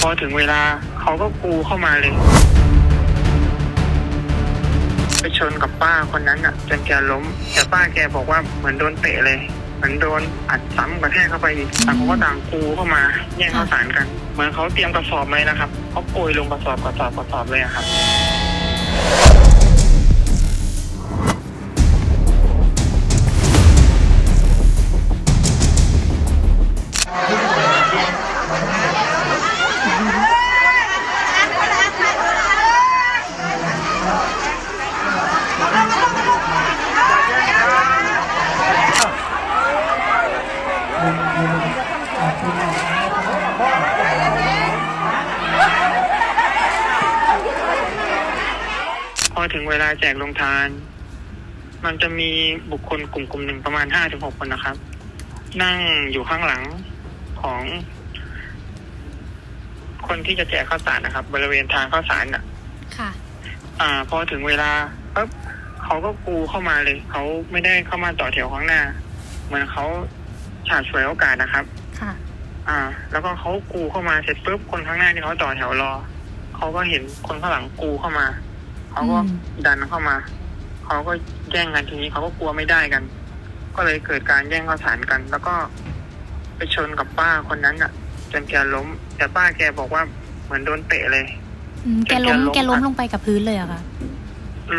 พอถึงเวลาเขาก็กูเข้ามาเลย ไปชนกับป้าคนนั้นอะจนแกล้ม แต่ป้าแกบอกว่าเหมือนโดนเตะเลย เหมือนโดนอัดซ้ำกระแทกเข้าไปอีกต่างคนก็ต่างกูเข้ามา แย่งข้าวสารกัน เหมือนเขาเตรียมกระสอบเลยนะครับเขาโกยลงกระสอบกระสอบกระสอบเลยอะครับ อถึงเวลาแจกลงทาน มันจะมีบุคคลกลุ่มกลุ่มหนึ่งประมาณห้าถึงหกคนนะครับ นั่งอยู่ข้างหลังของ คนที่จะแจกข้าวสารนะครับ บริเวณทางข้าวสารอะ ค่ะ อ่า พอถึงเวลาปุ๊บเขาก็กรูเข้ามาเลย เขาไม่ได้เข้ามาต่อแถวข้างหน้า เหมือนเขาฉาดฉวยโอกาสนะครับ ค่ะ อ่า แล้วก็เขากรูเข้ามาเสร็จปุ๊บคนข้างหน้าที่เขาต่อแถวรอเขาก็เห็นคนข้างหลังกรูเข้ามา เขาก็อืมดันเข้ามา เขาก็แย่งกันทีนี้เขาก็กลัวไม่ได้กัน ก็เลยเกิดการแย่งข้าวสารกัน แล้วก็ไปชนกับป้าคนนั้นอะ จนแกล้ม แต่ป้าแกบอกว่าเหมือนโดนเตะเลย อืมแกล้มแกล้มแกล้มลงไปกับพื้นเลยเหรอะค่ะ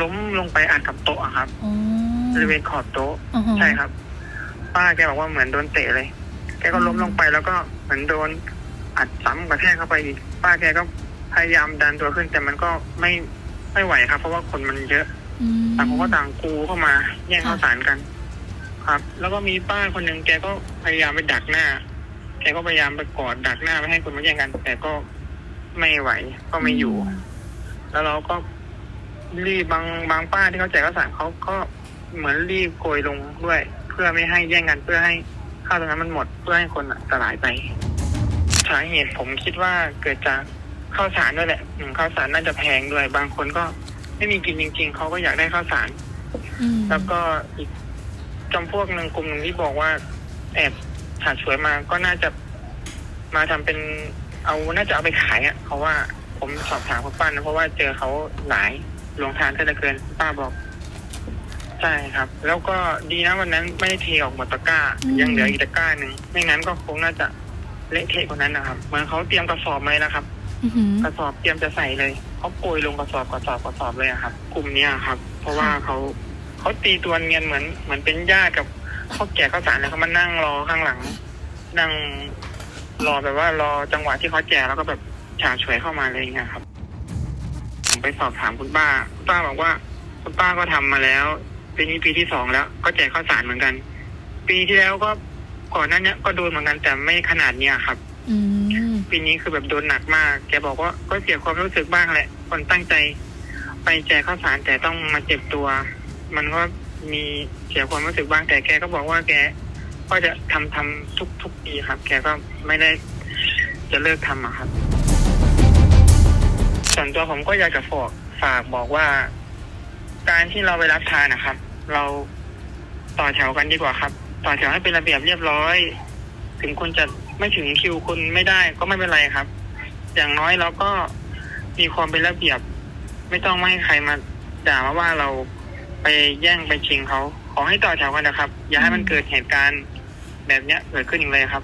ล้มลงไปอัดกับโต๊ะอะครับอ๋อ บริเวณขอบโต๊ะอือฮึ ใช่ครับ ป้าแกบอกว่าเหมือนโดนเตะเลย แกก็ล้มลงไปแล้วก็เหมือนโดนอัดซ้ำกระแทกเข้าไปอีกป้าแกก็พยายามดันตัวขึ้นแต่มันก็ไม่ ไม่ไหวครับ เพราะว่าคนมันเยอะอืมต่างคนก็ต่างกรูเข้ามา แย่งค่ะข้าวสารกัน ครับ แล้วก็มีป้าคนหนึ่งแกก็พยายามไปดักหน้า แกก็พยายามไปกอดดักหน้าไม่ให้คนมาแย่งกัน แต่ก็ไม่ไหวก็ไม่อยู่ แล้วเราก็รีบบางบางป้าที่เขาแจกข้าวสารเขาก็เหมือนรีบโกยลงด้วย เพื่อไม่ให้แย่งกันเพื่อให้ข้าวตรงนั้นมันหมดเพื่อให้คนอะสลายไปสาเหตุผมคิดว่าเกิดจาก ข้าวสารด้วยแหละอืมข้าวสารน่าจะแพงด้วย บางคนก็ไม่มีกินจริง ๆเขาก็อยากได้ข้าวสาร อืมแล้วก็อีกจำพวกหนึ่งกลุ่มหนึ่งที่บอกว่า แอบฉาดฉวยมาก็น่าจะมาทำเป็นเอาน่าจะเอาไปขายอะเพราะว่าผมสอบถามคุณป้านะเพราะว่าเจอเขาหลายลงทานก็จะเกินป้าบอก ใช่ครับ แล้วก็ดีนะวันนั้นไม่ได้เทออกหมดตะกร้ายังเหลืออีกตะกร้าหนึ่งไม่งั้นก็คงน่าจะเละเทะกว่านั้นนะครับเหมือนเขาเตรียมกระสอบมาเลยนะครับ อือหือกระสอบเตรียมจะใส่เลยเขาโกยลงกระสอบกระสอบกระสอบเลยอะครับ กลุ่มเนี้ยครับ เพราะว่าเขาเขาตีตัวเนียนเหมือนเหมือนเป็นญาติกับเขาแก่ข้าสารเลยเขามานั่งรอข้างหลัง นั่งรอแบบว่ารอจังหวะที่เขาแจกแล้วก็แบบฉาฉวยเข้ามาเลยอย่างเงี้ยครับ ผมไปสอบถามคุณป้าคุณป้าบอกว่าคุณป้าก็ทำมาแล้วปีนี้ปีที่สองแล้ว ก็แจกข้าวสารเหมือนกัน ปีที่แล้วก็ก่อนหน้าเนี้ยก็โดนเหมือนกันแต่ไม่ขนาดเนี้ยครับ อืมปีนี้คือแบบโดนหนักมาก แกบอกว่าก็เสียความรู้สึกบ้างแหละ คนตั้งใจ ไปแจกข้าวสารแต่ต้องมาเจ็บตัว มันก็มีเสียความรู้สึกบ้างแต่แกก็บอกว่าแก ก็จะทำทำทุกทุกปีครับ แกก็ไม่ได้จะเลิกทำอะครับ ส่วนตัวผมก็อยากจะฝากฝากบอกว่า การที่เราไปรับทานนะครับ เราต่อแถวกันดีกว่าครับ ต่อแถวให้เป็นระเบียบเรียบร้อย ถึงคุณจะไม่ถึงคิวคุณไม่ได้ก็ไม่เป็นไรครับ อย่างน้อยเราก็มีความเป็นระเบียบ ไม่ต้องไม่ให้ใครมาด่ามาว่าเราไปแย่งไปชิงเขา ขอให้ต่อแถวกันนะครับ อย่าให้มันเกิดเหตุการณ์แบบเนี้ยเกิดขึ้นอีกเลยครับ